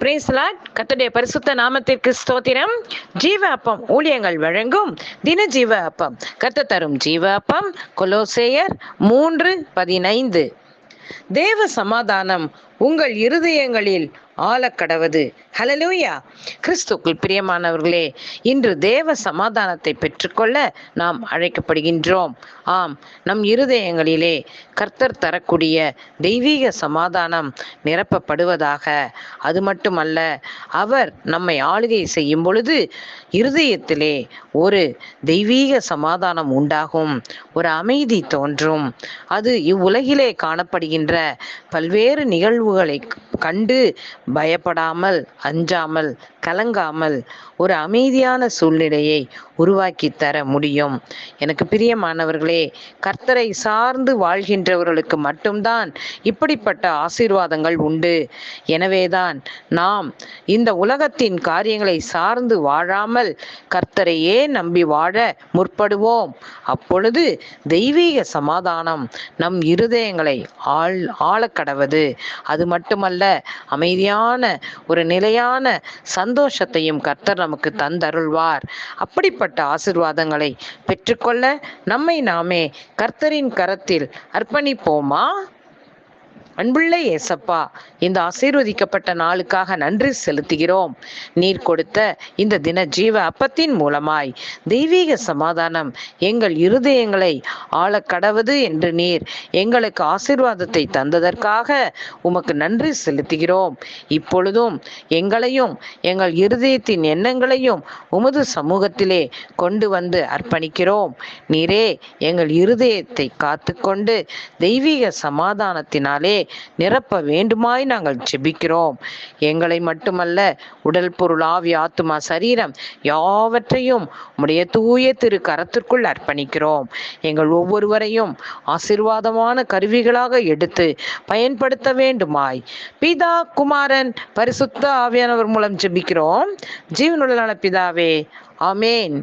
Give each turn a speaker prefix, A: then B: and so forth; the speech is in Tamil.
A: பிரேஸ்லாட் கத்துடைய பரிசுத்த நாமத்திற்கு ஸ்தோத்திரம். ஜீவ அப்பம் ஊழியங்கள் வழங்கும் தின ஜீவ அப்பம் கத்த தரும் ஜீவ அப்பம் கொலோசேயர் மூன்று பதினைந்து. தேவ சமாதானம் உங்கள் இருதயங்களில் ஆழக்கடவது ஹலலூயா கிறிஸ்துக்குள் பிரியமானவர்களே இன்று தேவ சமாதானத்தை பெற்றுக்கொள்ள நாம் அழைக்கப்படுகின்றோம். ஆம் நம் இருதயங்களிலே கர்த்தர் தரக்கூடிய தெய்வீக சமாதானம் நிரப்பப்படுவதாக. அது மட்டுமல்ல அவர் நம்மை ஆளுகை செய்யும் பொழுது இருதயத்திலே ஒரு தெய்வீக சமாதானம் உண்டாகும். ஒரு அமைதி தோன்றும். அது இவ்வுலகிலே காணப்படுகின்ற பல்வேறு நிகழ்வுகளை கண்டு பயப்படாமல் அஞ்சாமல் கலங்காமல் ஒரு அமைதியான சூழ்நிலையை உருவாக்கி தர முடியும். எனக்கு பிரியமானவர்களே கர்த்தரை சார்ந்து வாழ்கின்றவர்களுக்கு மட்டும்தான் இப்படிப்பட்ட ஆசீர்வாதங்கள் உண்டு. எனவேதான் நாம் இந்த உலகத்தின் காரியங்களை சார்ந்து வாழாமல் கர்த்தரையே நம்பி வாழ முற்படுவோம். அப்பொழுது தெய்வீக சமாதானம் நம் இருதயங்களை ஆள் ஆளக்கடவது. அது மட்டுமல்ல அமைதியான ஒரு நிலையான சந்தோஷத்தையும் கர்த்தர் நமக்கு தந்தருள்வார். அப்படிப்பட்ட ஆசிர்வாதங்களை பெற்றுக்கொள்ள நம்மை நாமே கர்த்தரின் கரத்தில் அர்ப்பணிப்போமா? அன்புள்ள ஏசப்பா இந்த ஆசீர்வதிக்கப்பட்ட நாளுக்காக நன்றி செலுத்துகிறோம். நீர் கொடுத்த இந்த தின ஜீவ அப்பத்தின் மூலமாய் தெய்வீக சமாதானம் எங்கள் இருதயங்களை ஆளக்கடவது என்று நீர் எங்களுக்கு ஆசீர்வாதத்தை தந்ததற்காக உமக்கு நன்றி செலுத்துகிறோம். இப்பொழுதும் எங்களையும் எங்கள் இருதயத்தின் எண்ணங்களையும் உமது சமூகத்திலே கொண்டு வந்து அர்ப்பணிக்கிறோம். நீரே எங்கள் இருதயத்தை காத்துக்கொண்டு தெய்வீக சமாதானத்தினாலே நிரப்ப வேண்டுமாய் நாங்கள் ஜெபிக்கிறோம். எங்களை மட்டுமல்ல உடல் பொருள் ஆவி ஆத்துமா சரீரம் யாவற்றையும் உடைய தூய திரு கரத்திற்குள் அர்ப்பணிக்கிறோம். எங்கள் ஒவ்வொருவரையும் ஆசிர்வாதமான கருவிகளாக எடுத்து பயன்படுத்த வேண்டுமாய். பிதா குமாரன் பரிசுத்த ஆவியானவர் மூலம் ஜெபிக்கிறோம். ஜீவனுள்ள பிதாவே ஆமேன்.